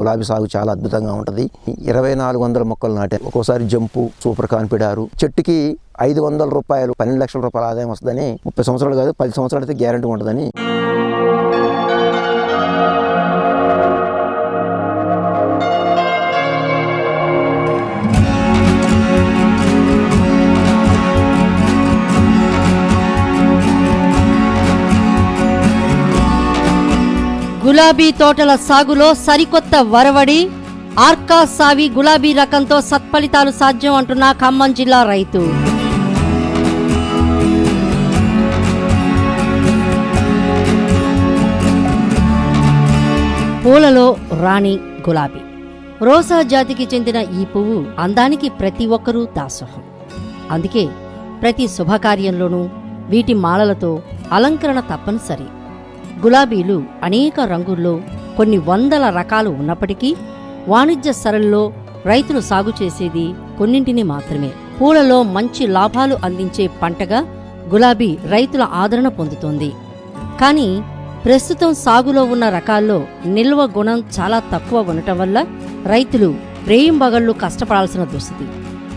గులాబీ సాగు చాలా అద్భుతంగా ఉంటుంది. ఇరవై నాలుగు వందల మొక్కలు నాటే ఒక్కోసారి జంపు సూపర్ కాన్ఫిడారు చెట్టుకి ఐదు వందల రూపాయలు పన్నెండు లక్షల రూపాయల ఆదాయం వస్తుందని ముప్పై సంవత్సరాలు కాదు పది సంవత్సరాలు అయితే గ్యారంటీ ఉంటుందని గులాబీ తోటల సాగులో సరికొత్త వరవడి ఆర్కా సావి గులాబీ రకంతో సత్ఫలితాలు సాధ్యం అంటున్న ఖమ్మం జిల్లా రైతు. పూలలో రాణి గులాబీ. రోసా జాతికి చెందిన ఈ పువ్వు అందానికి ప్రతి ఒక్కరూ దాసోహం. అందుకే ప్రతి శుభకార్యంలోనూ వీటి మాలలతో అలంకరణ తప్పనిసరి. గులాబీలు అనేక రంగుల్లో కొన్ని వందల రకాలు ఉన్నప్పటికీ వాణిజ్య సరళిలో రైతులు సాగు చేసేది కొన్నింటిని మాత్రమే. పూలలో మంచి లాభాలు అందించే పంటగా గులాబీ రైతుల ఆదరణ పొందుతోంది. కానీ ప్రస్తుతం సాగులో ఉన్న రకాల్లో నిల్వ గుణం చాలా తక్కువ ఉండటం వల్ల రైతులు రేయింబగళ్ళు కష్టపడాల్సిన దుస్థితి.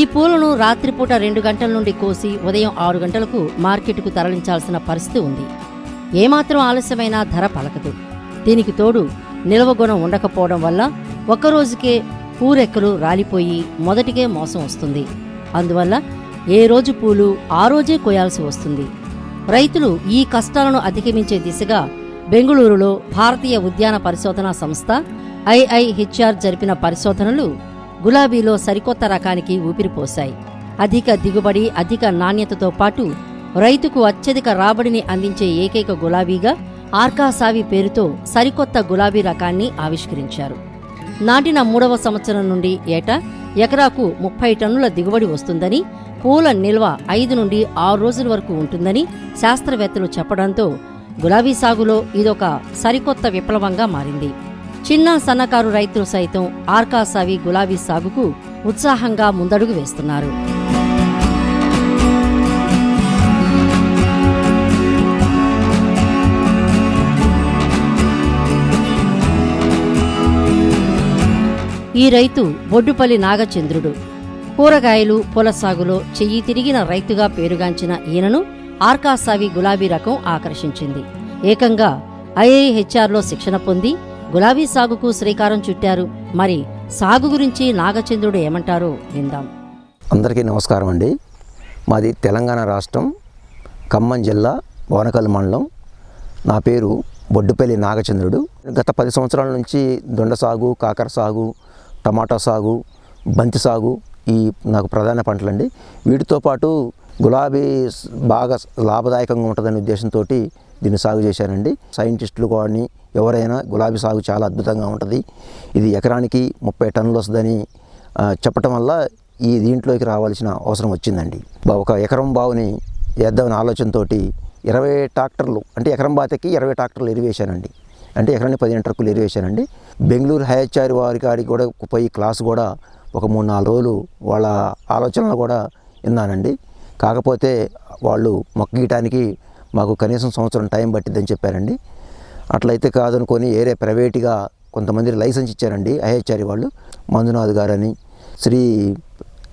ఈ పూలను రాత్రిపూట రెండు గంటల నుండి కోసి ఉదయం ఆరు గంటలకు మార్కెట్కు తరలించాల్సిన పరిస్థితి ఉంది. ఏమాత్రం ఆలస్యమైనా ధర పలకదు. దీనికి తోడు నిల్వ గుణం ఉండకపోవడం వల్ల ఒక్కరోజుకే పూరెక్కలు రాలిపోయి మొదటికే మోసం వస్తుంది. అందువల్ల ఏ రోజు పూలు ఆ రోజే కోయాల్సి వస్తుంది. రైతులు ఈ కష్టాలను అధిగమించే దిశగా బెంగుళూరులో భారతీయ ఉద్యాన పరిశోధనా సంస్థ ఐఐహెచ్ఆర్ జరిపిన పరిశోధనలు గులాబీలో సరికొత్త రకానికి ఊపిరిపోశాయి అధిక దిగుబడి అధిక నాణ్యతతో పాటు రైతుకు అత్యధిక రాబడిని అందించే ఏకైక గులాబీగా ఆర్కాసావి పేరుతో సరికొత్త గులాబీ రకాన్ని ఆవిష్కరించారు. నాటిన మూడవ సంవత్సరం నుండి ఏటా ఎకరాకు ముప్పై టన్నుల దిగుబడి వస్తుందని పూల నిల్వ ఐదు నుండి ఆరు రోజుల వరకు ఉంటుందని శాస్త్రవేత్తలు చెప్పడంతో గులాబీ సాగులో ఇదొక సరికొత్త విప్లవంగా మారింది. చిన్న సన్నకారు రైతులు సైతం ఆర్కాసావి గులాబీ సాగుకు ఉత్సాహంగా ముందడుగు వేస్తున్నారు. ఈ రైతు బొడ్డుపల్లి నాగచంద్రుడు. కూరగాయలు పూల సాగులో చెయ్యి తిరిగిన రైతుగా పేరుగాంచిన ఈయనను ఆర్కాసావి గులాబీ రకం ఆకర్షించింది. ఏకంగా ఐఐహెచ్ఆర్లో శిక్షణ పొంది గులాబీ సాగుకు శ్రీకారం చుట్టారు. మరి సాగు గురించి నాగచంద్రుడు ఏమంటారో విందాం. అందరికీ నమస్కారం అండి. మాది తెలంగాణ రాష్ట్రం ఖమ్మం జిల్లా బోనకల్ మండలం. నా పేరు బొడ్డుపల్లి నాగచంద్రుడు. గత పది సంవత్సరాల నుంచి దొండ సాగు కాకర సాగు టమాటా సాగు బంతి సాగు ఈ నాకు ప్రధాన పంటలండి. వీటితో పాటు గులాబీ బాగా లాభదాయకంగా ఉంటుందనే ఉద్దేశంతో దీన్ని సాగు చేశానండి. సైంటిస్టులు కానీ ఎవరైనా గులాబీ సాగు చాలా అద్భుతంగా ఉంటుంది. ఇది ఎకరానికి ముప్పై టన్నులు వస్తుందని చెప్పటం వల్ల ఈ దీంట్లోకి రావాల్సిన అవసరం వచ్చిందండి. ఒక ఎకరం బావుని వేద్దామనే ఆలోచనతోటి ఇరవై ట్రాక్టర్లు అంటే ఎకరం బాతకి ఇరవై ట్రాక్టర్లు ఎరివేశానండి. అంటే ఎకరానికి పదిహేను ట్రక్కులు ఎరివేశానండి. బెంగళూరు హయాచారి వారి కాడికి కూడా పోయి క్లాస్ కూడా ఒక మూడు నాలుగు రోజులు వాళ్ళ ఆలోచనలు కూడా విన్నానండి. కాకపోతే వాళ్ళు మొక్క గీయటానికి మాకు కనీసం సంవత్సరం టైం పట్టిద్దని చెప్పారండి. అట్లయితే కాదనుకొని ఏరే ప్రైవేట్గా కొంతమంది లైసెన్స్ ఇచ్చారండి ఐహెచ్ఆర్ వాళ్ళు. మంజునాథ్ గారని శ్రీ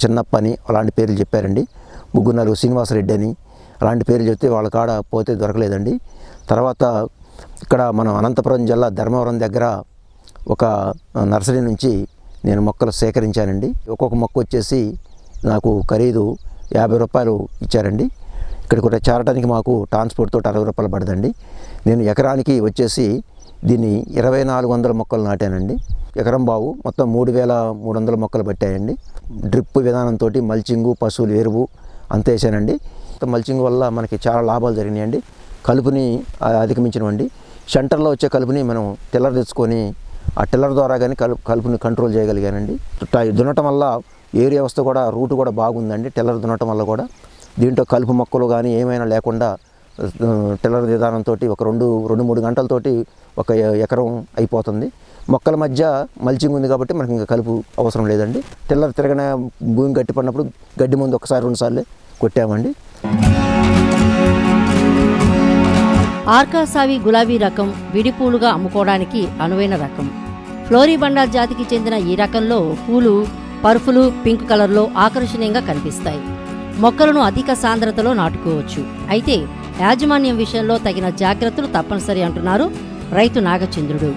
చిన్నప్ప అని అలాంటి పేర్లు చెప్పారండి. ముగ్గురు శ్రీనివాసరెడ్డి అని అలాంటి పేర్లు చెప్తే వాళ్ళ కాడ పోతే దొరకలేదండి. తర్వాత ఇక్కడ మనం అనంతపురం జిల్లా ధర్మవరం దగ్గర ఒక నర్సరీ నుంచి నేను మొక్కలు సేకరించానండి. ఒక్కొక్క మొక్క వచ్చేసి నాకు ఖరీదు యాభై రూపాయలు ఇచ్చారండి. ఇక్కడికి కూడా చేరడానికి మాకు ట్రాన్స్పోర్ట్ అరవై రూపాయలు పడదండి. నేను ఎకరానికి వచ్చేసి దీన్ని ఇరవై నాలుగు వందల మొక్కలు నాటానండి. ఎకరం బావు మొత్తం మూడు వేల మూడు వందల మొక్కలు పట్టాయండి. డ్రిప్ విధానంతో మల్చింగు పశువులు ఎరువు అంత వేసానండి. మల్చింగ్ వల్ల మనకి చాలా లాభాలు జరిగినాయండి. కలుపుని అధిగమించినవండి. సెంటర్లో వచ్చే కలుపుని మనం టిల్లర్ తెచ్చుకొని ఆ టిల్లర్ ద్వారా కానీ కలుపు కలుపుని కంట్రోల్ చేయగలిగానండి. దున్నటం వల్ల ఏరియా వ్యవస్థ కూడా రూట్ కూడా బాగుందండి టిల్లర్ దున్నటం వల్ల కూడా. దీంట్లో కలుపు మొక్కలు కానీ ఏమైనా లేకుండా టిల్లర్ విధానంతో ఒక రెండు రెండు మూడు గంటలతోటి ఒక ఎకరం అయిపోతుంది. మొక్కల మధ్య మల్చింగ్ ఉంది కాబట్టి మనకి ఇంకా కలుపు అవసరం లేదండి. టిల్లర్ తిరగన భూమి గట్టి పడినప్పుడు గడ్డి ముందు ఒకసారి రెండుసార్లు కొట్టామండి. ఆర్కాసావి గులాబీ రకం విడిపూలుగా అమ్ముకోవడానికి అనువైన రకం. ఫ్లోరిబండా జాతికి చెందిన ఈ రకంలో పూలు పరుపులు పింక్ కలర్లో ఆకర్షణీయంగా కనిపిస్తాయి. మొక్కలను అధిక సాంద్రతలో నాటుకోవచ్చు. అయితే యాజమాన్యం విషయంలో తగిన జాగ్రత్తలు తప్పనిసరి అంటున్నారు రైతు నాగచంద్రుడు.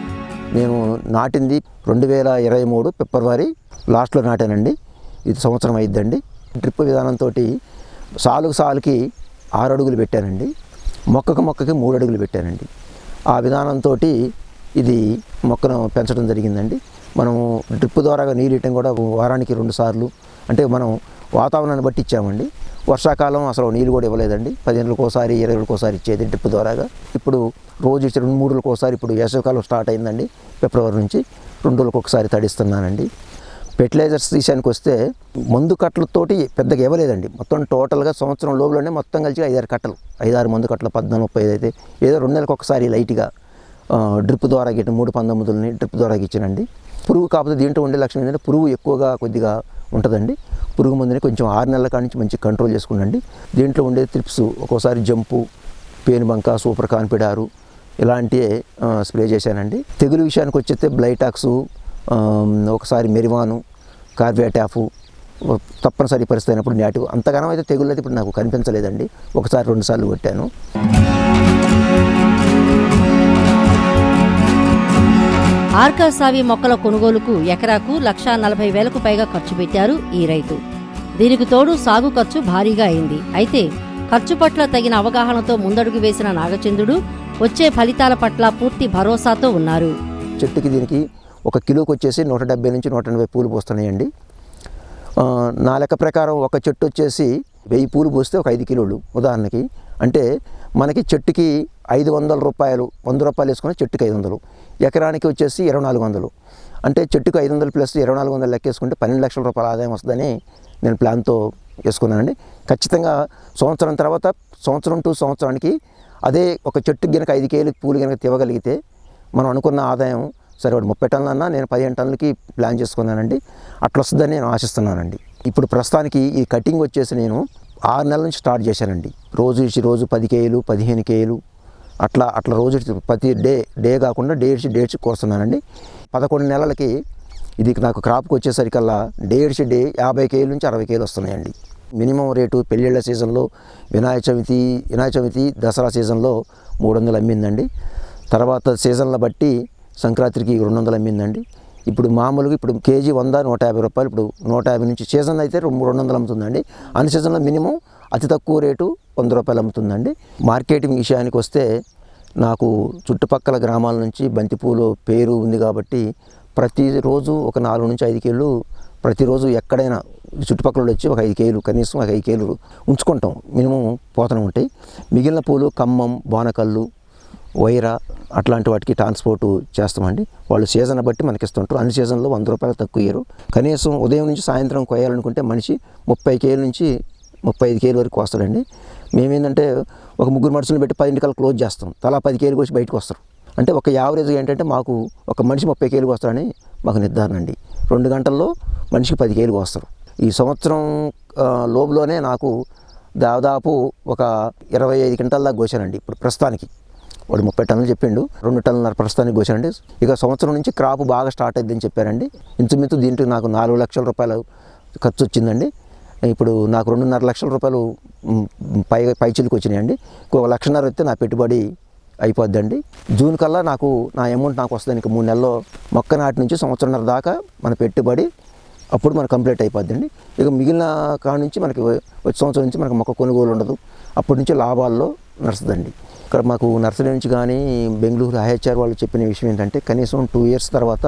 నేను నాటింది రెండు వేల ఇరవై మూడు ఫిబ్రవరి లాస్ట్లో నాటానండి. ఇది సంవత్సరం అయిద్దండి. డ్రిప్ విధానంతో సాలుకు సాలుకి ఆరు అడుగులు పెట్టానండి. మొక్కకు మొక్కకి మూడు అడుగులు పెట్టానండి. ఆ విధానంతో ఇది మొక్కను పెంచడం జరిగిందండి. మనము డ్రిప్ ద్వారా నీళ్ళు ఇవ్వటం కూడా వారానికి రెండు సార్లు అంటే మనం వాతావరణాన్ని బట్టి ఇచ్చామండి. వర్షాకాలం అసలు నీళ్ళు కూడా ఇవ్వలేదండి. పదిహేనులకు ఒకసారి ఇరవై ఒకసారి ఇచ్చేది డ్రిప్ ద్వారాగా. ఇప్పుడు రోజు ఇచ్చి రెండు మూడు ఒకసారి ఇప్పుడు వేసవికాలం స్టార్ట్ అయిందండి. ఫిబ్రవరి నుంచి రెండు రోజులకు ఒకసారి తడిస్తున్నానండి. ఫెర్టిలైజర్స్ విషయానికి వస్తే మందు కట్టలతోటి పెద్దగా ఇవ్వలేదండి. మొత్తం టోటల్గా సంవత్సరం లోపలనే మొత్తం కలిసి ఐదారు కట్టలు ఐదారు మందు కట్టలు పద్నాలుగు ముప్పై అయితే ఏదో రెండు నెలలకు ఒకసారి లైట్గా డ్రిప్ ద్వారా గిట్ట మూడు పంతొమ్మిదిని డ్రిప్ ద్వారా ఇచ్చానండి పురుగు కాకపోతే దీంట్లో ఉండే లక్షణం ఏంటంటే పురుగు ఎక్కువగా కొద్దిగా ఉంటుందండి. పురుగు మందుని కొంచెం ఆరు నెలల కాడి నుంచి మంచి కంట్రోల్ చేసుకునండి దీంట్లో ఉండే త్రిప్స్ ఒక్కోసారి జంపు పేనుబంక సూపర్ కాన్పిడారు ఇలాంటివే స్ప్రే చేశానండి. తెగులు విషయానికి వచ్చేస్తే బ్లైటాక్సు ఒకసారి మెరివాను కార్బియాటాఫు తప్పనిసరి పరిస్థితి అయినప్పుడు నాటివ్ అంతగానం అయితే తెగులు అయితే ఇప్పుడు నాకు కనిపించలేదండి. ఒకసారి రెండుసార్లు కొట్టాను. ఆర్కా సావి మొక్కల కొనుగోలుకు ఎకరాకు లక్షా నలభై వేలకు పైగా ఖర్చు పెట్టారు ఈ రైతు. దీనికి తోడు సాగు ఖర్చు భారీగా అయింది. అయితే ఖర్చు పట్ల తగిన అవగాహనతో ముందడుగు వేసిన నాగచంద్రుడు వచ్చే ఫలితాల పట్ల పూర్తి భరోసాతో ఉన్నారు. చెట్టుకి దీనికి ఒక కిలోకి వచ్చేసి నూట డెబ్బై నుంచి నూట ఎనభై పూలు పోస్తున్నాయండి. నా లెక్క ప్రకారం ఒక చెట్టు వచ్చేసి వెయ్యి పూలు పోస్తే ఒక ఐదు కిలోలు ఉదాహరణకి. అంటే మనకి చెట్టుకి ఐదు వందల రూపాయలు వంద రూపాయలు వేసుకుని చెట్టుకి ఐదు వందలు. ఎకరానికి వచ్చేసి ఇరవై నాలుగు వందలు. అంటే చెట్టుకు ఐదు వందలు ప్లస్ ఇరవై నాలుగు వందలు లెక్కేసుకుంటే పన్నెండు లక్షల రూపాయల ఆదాయం వస్తుందని నేను ప్లాన్తో వేసుకున్నానండి. ఖచ్చితంగా సంవత్సరం తర్వాత సంవత్సరం టు సంవత్సరానికి అదే ఒక చెట్టుకి గనక ఐదు కేలు పూలు గనక తివ్వగలిగితే మనం అనుకున్న ఆదాయం సరే వాడు ముప్పై టన్నులన్నా నేను పదిహేను టన్నులకి ప్లాన్ చేసుకున్నానండి. అట్లా వస్తుందని నేను ఆశిస్తున్నానండి. ఇప్పుడు ప్రస్తుతానికి ఈ కటింగ్ వచ్చేసి నేను ఆరు నెలల నుంచి స్టార్ట్ చేశానండి. రోజు ఇచ్చి రోజు పది కేలు పదిహేను కేలు అట్లా అట్లా రోజు ప్రతి డే డే కాకుండా డేడ్స్ ఇచ్చి కోస్తున్నానండి. పదకొండు నెలలకి ఇది నాకు క్రాప్కి వచ్చేసరికల్లా డేడ్స్ డే యాభై కేలు నుంచి అరవై కేలు వస్తున్నాయండి. మినిమం రేటు పెళ్ళిళ్ళ సీజన్లో వినాయక చవితి వినాయక చవితి దసరా సీజన్లో మూడు వందలు అమ్మిందండి. తర్వాత సీజన్ల బట్టి సంక్రాంతికి రెండు వందలు అమ్మిందండి. ఇప్పుడు మామూలుగా ఇప్పుడు కేజీ వంద నూట యాభై రూపాయలు ఇప్పుడు నూట యాభై నుంచి సీజన్ అయితే రెండు రెండు వందలు అమ్ముతుందండి. అన్ని సీజన్లో మినిమం అతి తక్కువ రేటు వంద రూపాయలు అమ్ముతుందండి. మార్కెటింగ్ విషయానికి వస్తే నాకు చుట్టుపక్కల గ్రామాల నుంచి బంతిపూలు పేరు ఉంది కాబట్టి ప్రతిరోజు ఒక నాలుగు నుంచి ఐదు కేళ్ళు ప్రతిరోజు ఎక్కడైనా చుట్టుపక్కల వచ్చి ఒక ఐదు కేలు కనీసం ఒక ఐదు కేలు ఉంచుకుంటాం. మినిమం పోతూనే ఉంటాయి. మిగిలిన పూలు ఖమ్మం బోనకల్లు వైరా అట్లాంటి వాటికి ట్రాన్స్పోర్ట్ చేస్తామండి. వాళ్ళు సీజన్ బట్టి మనకి ఇస్తుంటారు. అన్ని సీజన్లో వంద రూపాయలు తక్కువ ఇయ్యరు. కనీసం ఉదయం నుంచి సాయంత్రం కొయ్యాలనుకుంటే మనిషి ముప్పై కేల నుంచి ముప్పై ఐదు కేలు వరకు వస్తాడండి మేమేంటంటే ఒక ముగ్గురు మనుషులను పెట్టి పదింటికల్లా క్లోజ్ చేస్తాం. తలా పది కేలు వచ్చి బయటకు వస్తారు. అంటే ఒక యావరేజ్ ఏంటంటే మాకు ఒక మనిషి ముప్పై కేలుగు వస్తారని మాకు నిర్ధారణ అండి. రెండు గంటల్లో మనిషికి పది కేలు వస్తారు ఈ సంవత్సరం లోపులోనే నాకు దాదాపు ఒక ఇరవై ఐదు క్వింటాల దాకా కోసానండి ఇప్పుడు ప్రస్తుతానికి. వాడు ముప్పై టన్నులు చెప్పిండు. రెండు టన్నులన్నర ప్రస్తుతానికి కోసానండి. ఇక సంవత్సరం నుంచి క్రాప్ బాగా స్టార్ట్ అయిందని చెప్పారండి. ఇంచుమించు దీంట్లో నాకు నాలుగు లక్షల రూపాయలు ఖర్చు వచ్చిందండి. ఇప్పుడు నాకు రెండున్నర లక్షల రూపాయలు పై పైచిలకు వచ్చినాయండి. ఒక లక్షన్నర వస్తే నా పెట్టుబడి అయిపోద్దండి. జూన్ కల్లా నాకు నా అమౌంట్ నాకు వస్తుంది. ఇంకా మూడు నెలల్లో మొక్క నాటి నుంచి సంవత్సరంన్నర దాకా మన పెట్టుబడి అప్పుడు మనకు కంప్లీట్ అయిపోద్దండి. ఇక మిగిలిన కాడ నుంచి మనకి వచ్చే సంవత్సరం నుంచి మనకు మొక్క కొనుగోలు ఉండదు. అప్పటి నుంచి లాభాల్లో నడుస్తుందండి. ఇక్కడ మాకు నర్సరీ నుంచి కానీ బెంగళూరు ఐహెచ్ఆర్ వాళ్ళు చెప్పిన విషయం ఏంటంటే కనీసం టూ ఇయర్స్ తర్వాత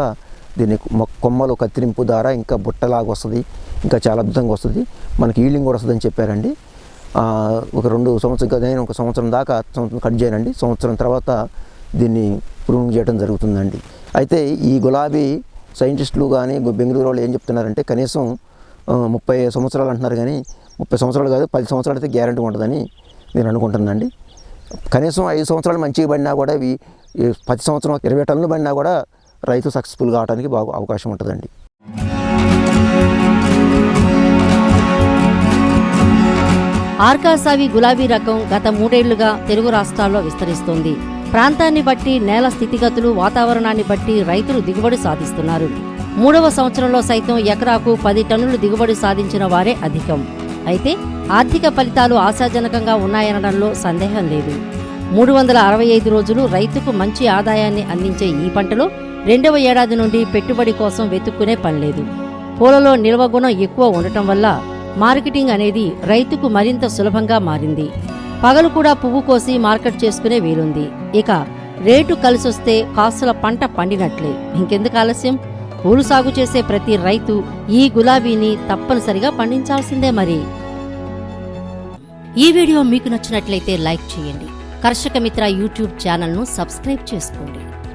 దీన్ని కొమ్మలు కత్తిరింపు ద్వారా ఇంకా బుట్టలాగా వస్తుంది ఇంకా చాలా అద్భుతంగా వస్తుంది. మనకి ఈల్డింగ్ కూడా వస్తుందని చెప్పారండి. ఒక రెండు సంవత్సరం కదా ఒక సంవత్సరం దాకా సంవత్సరం కట్ చేయనండి. సంవత్సరం తర్వాత దీన్ని ప్రూవ్ చేయడం జరుగుతుందండి. అయితే ఈ గులాబీ సైంటిస్టులు కానీ బెంగళూరు వాళ్ళు ఏం చెప్తున్నారంటే కనీసం ముప్పై సంవత్సరాలు అంటున్నారు కానీ ముప్పై సంవత్సరాలు కాదు పది సంవత్సరాలు అయితే గ్యారంటీ ఉంటుందని నేను అనుకుంటున్నానండి. కనీసం ఐదు సంవత్సరాలు మంచిగా పడినా కూడా ఇవి పది సంవత్సరం ఇరవై టన్నులు పడినా కూడా రైతు సక్సెస్ఫుల్ కావడానికి బాగా అవకాశం ఉంటుందండి. ఆర్కాసావి గులాబీ రకం గత మూడేళ్ళుగా తెలుగు రాష్ట్రాల్లో విస్తరిస్తోంది. ప్రాంతాన్ని బట్టి నేల స్థితిగతులు వాతావరణాన్ని బట్టి రైతులు దిగుబడి సాధిస్తున్నారు. మూడవ సంవత్సరంలో సైతం ఎకరాకు పది టన్నులు దిగుబడి సాధించిన వారే అధికం. అయితే ఆర్థిక ఫలితాలు ఆశాజనకంగా ఉన్నాయనడంలో సందేహం లేదు. మూడు వందల అరవై ఐదు రోజులు రైతుకు మంచి ఆదాయాన్ని అందించే ఈ పంటలో రెండవ ఏడాది నుండి పెట్టుబడి కోసం వెతుక్కునే పనిలేదు పూలలో నిల్వ గుణం ఎక్కువ ఉండటం వల్ల మార్కెటింగ్ అనేది రైతుకు మరింత సులభంగా మారింది. పగలు కూడా పువ్వు కోసి మార్కెట్ చేసుకునే వీలుంది. ఇక రేటు కలిసొస్తే కాసుల పంట పండినట్లే. ఇంకెందుకు ఆలస్యం? పూలు సాగు చేసే ప్రతి రైతు ఈ గులాబీని తప్పనిసరిగా పండించాల్సిందే మరి. ఈ వీడియో మీకు నచ్చినట్లయితే లైక్ చేయండి. కర్షక మిత్ర యూట్యూబ్ ఛానల్ను సబ్స్క్రైబ్ చేసుకోండి.